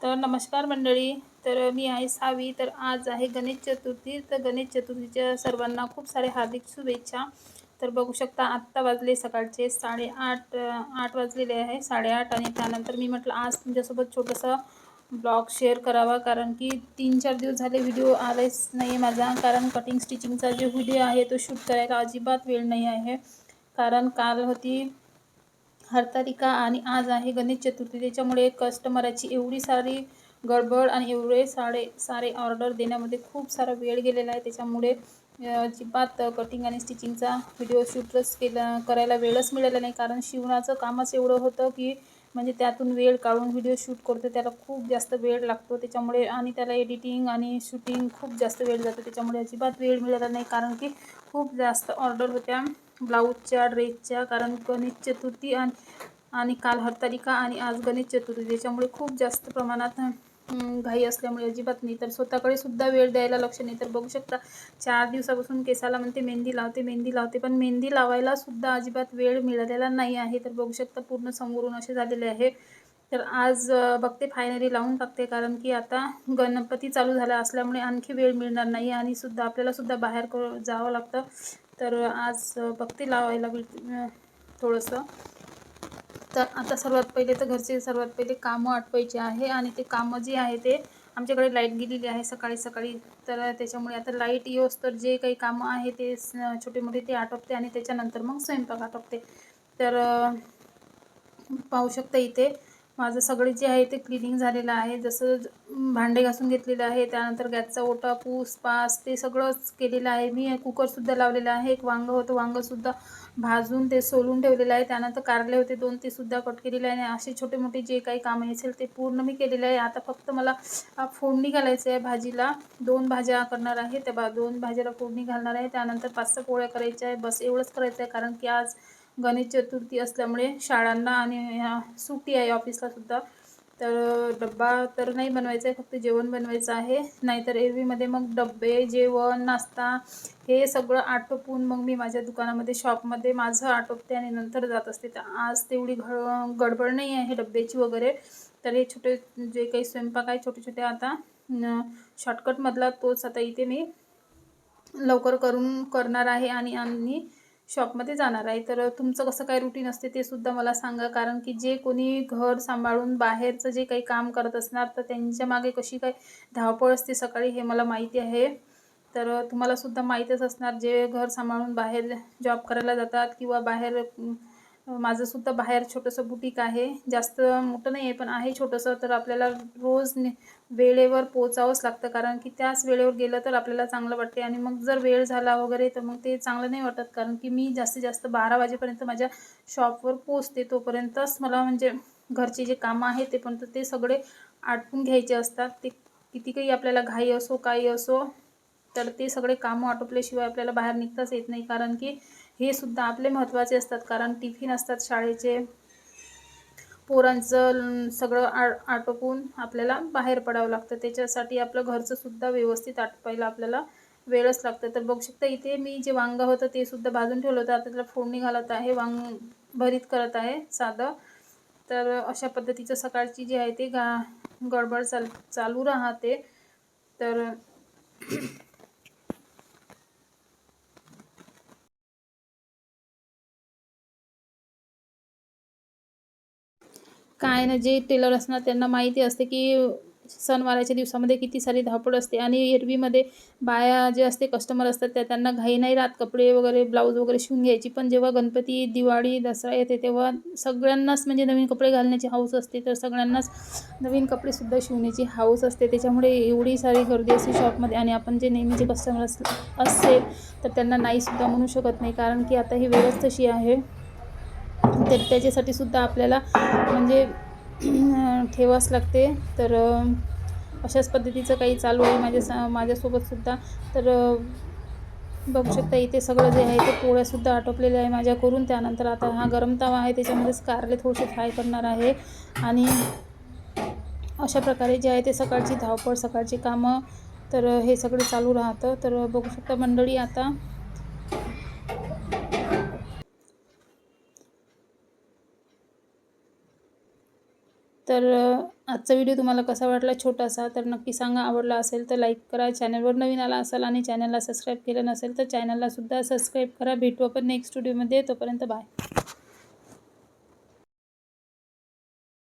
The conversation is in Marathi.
तर नमस्कार मंडळी. तर मी आहे सावी. तर आज आहे गणेश चतुर्थी. तर गणेश चतुर्थीच्या सर्वांना खूप सारे हार्दिक शुभेच्छा. तर बघू शकता आत्ता वाजले सकाळचे साडेआठ आठ वाजलेले आहे साडेआठ. आणि त्यानंतर मी म्हटलं आज तुमच्यासोबत छोटंसं ब्लॉग शेअर करावा. कारण की तीन चार दिवस झाले व्हिडिओ आलेच नाही माझा. कारण कटिंग स्टिचिंगचा जो व्हिडिओ आहे तो शूट करायला अजिबात वेळ नाही आहे. कारण काल होती हरतालिका आणि आज आहे गणेश चतुर्थी. त्याच्यामुळे कस्टमराची एवढी सारी गडबड आणि एवढे सारे सारे ऑर्डर देण्यामध्ये खूप सारा वेळ गेलेला आहे. त्याच्यामुळे अजिबात कटिंग आणि स्टिचिंगचा व्हिडिओ शूटच केला करायला वेळच मिळाला नाही. कारण शिवणाचं कामच एवढं होतं की म्हणजे त्यातून वेळ काढून व्हिडिओ शूट करतो त्याला खूप जास्त वेळ लागतो. त्याच्यामुळे आणि त्याला एडिटिंग आणि शूटिंग खूप जास्त वेळ जातो. त्याच्यामुळे अजिबात वेळ मिळाला नाही. कारण की खूप जास्त ऑर्डर होत्या. ब्लाऊजच्या ड्रेसच्या कारण गणेश चतुर्थी आणि आणि काल हरतालिका आणि आज गणेश चतुर्थी त्याच्यामुळे खूप जास्त प्रमाणात घाई असल्यामुळे अजिबात नाही. तर स्वतःकडे सुद्धा वेळ द्यायला लक्ष नाही. तर बघू शकता चार दिवसापासून केसाला म्हणते मेहंदी लावते मेहंदी लावते पण मेहंदी लावायला सुद्धा अजिबात वेळ मिळालेला नाही आहे. तर बघू शकता पूर्ण समोरून असे झालेले आहे. तर आज बघते फायनली लावून टाकते कारण की आता गणपती चालू झाला असल्यामुळे आणखी वेळ मिळणार नाही आणि सुद्धा आपल्याला सुद्धा बाहेर जावं लागतं. तर आज भक्ती बघते लावायला भेट थोडंसं. तर आता सर्वात पहिले तर घरचे सर्वात पहिले कामं आटवायचे आहे आणि ते कामं जी आहे ते आमच्याकडे लाइट गेलेली आहे सकाळी सकाळी. तर त्याच्यामुळे आता लाइट येऊस तर जे काही कामं आहे ते स- छोटे मोठे ते आटोपते आणि त्याच्यानंतर मग स्वयंपाक आटोपते. तर पाहू शकता इथे माझं सगळे जे आहे ते क्लिनिंग झालेलं आहे. जसं भांडे घासून घेतलेलं आहे त्यानंतर गॅसचा ओटा पूस पास ते सगळंच केलेलं आहे. मी कुकरसुद्धा लावलेलं आहे. एक वांगं होतं वांगंसुद्धा भाजून ते सोलून ठेवलेलं आहे. त्यानंतर कारले होते दोन ते सुद्धा कट केलेले आहे. आणि असे छोटे मोठे जे काही कामं असेल ते पूर्ण मी केलेले आहे. आता फक्त मला फोडणी घालायचं आहे भाजीला. दोन भाज्या करणार आहे. त्या बा दोन भाज्याला फोडणी घालणार आहे. त्यानंतर पाच सहा पोळ्या करायच्या आहे. बस एवढंच करायचं आहे. कारण की आज गणेश चतुर्थी असल्यामुळे शाळांना आणि ह्या सुट्टी आहे ऑफिसला सुद्धा. तर डब्बा तर नाही बनवायचा आहे फक्त जेवण बनवायचं आहे. नाहीतर एरवीमध्ये मग डब्बे जेवण नाश्ता हे सगळं आटोपून मग मी माझ्या दुकानामध्ये शॉपमध्ये माझं आटोपते आणि नंतर जात असते. तर आज तेवढी घ गडबड नाही आहे डब्याची वगैरे. तर हे छोटे जे काही स्वयंपाक आहे छोटे छोटे आता शॉर्टकटमधला तोच आता इथे मी लवकर करून करणार आहे आणि आणि शॉपमध्ये जाणार आहे. तर तुमचं कसं काय रुटीन असते ते सुद्धा मला सांगा. कारण की जे कोणी घर सांभाळून बाहेरचं जे काही काम करत असणार तर त्यांच्या मागे कशी काय धावपळ असते सकाळी हे मला माहिती आहे. तर तुम्हाला सुद्धा माहीतच असणार जे घर सांभाळून बाहेर जॉब करायला जातात किंवा बाहेर माझंसुद्धा बाहेर छोटंसं बुटीक आहे. जास्त मोठं नाही आहे पण आहे छोटंसं. तर आपल्याला रोज वेळेवर पोचावंच लागतं. कारण की त्याच वेळेवर गेलं तर आपल्याला चांगलं वाटते आणि मग जर वेळ झाला वगैरे तर मग ते चांगलं नाही वाटत. कारण की मी जास्तीत जास्त बारा वाजेपर्यंत माझ्या शॉपवर पोचते तोपर्यंतच मला म्हणजे घरचे जे कामं आहे ते पण ते सगळे आटपून घ्यायचे असतात. ते किती काही आपल्याला घाई असो काही असो तर ते सगळे कामं आटोपल्याशिवाय आपल्याला बाहेर निघताच येत नाही. कारण की हे सुद्धा आपले महत्त्वाचे असतात कारण टिफिन असतात शाळेचे. पोरांचं सगळं आ आटोपून आपल्याला बाहेर पडावं लागतं. त्याच्यासाठी आपलं घरचं सुद्धा व्यवस्थित आटपायला आपल्याला वेळच लागतं. तर बघू शकता इथे मी जे वांगं होतं ते सुद्धा भाजून ठेवलं होतं. आता त्याला फोडणी घालत आहे वांग भरीत करत आहे साधं. तर अशा पद्धतीचं सकाळची जी आहे ते गा गडबड चाल चालू राहते. तर काय ना जे टेलर असणार त्यांना माहिती असते की सणवाराच्या दिवसामध्ये किती सारी धावपळ असते आणि एरवीमध्ये बाया जे असते कस्टमर असतात त्या त्यांना घाई नाही राहत. कपडे वगैरे ब्लाऊज वगैरे शिवून घ्यायची. पण जेव्हा गणपती दिवाळी दसरा येते तेव्हा सगळ्यांनाच म्हणजे नवीन कपडे घालण्याची हाऊस असते. तर सगळ्यांनाच नवीन कपडेसुद्धा शिवण्याची हाऊस असते. त्याच्यामुळे एवढी सारी गर्दी असते शॉपमध्ये आणि आपण जे नेहमीचे कस्टमर अस असेल तर त्यांना नाहीसुद्धा म्हणू शकत नाही. कारण की आता ही वेळच तशी आहे. तर त्याच्यासाठी सुद्धा आपल्याला म्हणजे ठेवावंच लागते. तर अशाच पद्धतीचं काही चालू आहे माझ्या स माझ्यासोबतसुद्धा तर बघू शकता इथे सगळं जे आहे ते पोळ्यासुद्धा आटोपलेल्या आहे माझ्या करून त्यानंतर आता हा गरम तवा आहे त्याच्यामध्येच कारले थोडेसे फ्राय करणार आहे. आणि अशा प्रकारे जे आहे ते सकाळची धावपळ सकाळची कामं तर हे सगळं चालू राहतं. तर बघू शकता मंडळी आता तर आजचा व्हिडिओ तुम्हाला कसा वाटला छोटासा तर नक्की सांगा. आवडला असेल तर लाईक करा. चॅनलवर नवीन आला असाल आणि चॅनलला सबस्क्राईब केलं नसेल तर चॅनलला सुद्धा सबस्क्राईब करा. भेटू आपण नेक्स्ट व्हिडिओमध्ये. तोपर्यंत बाय.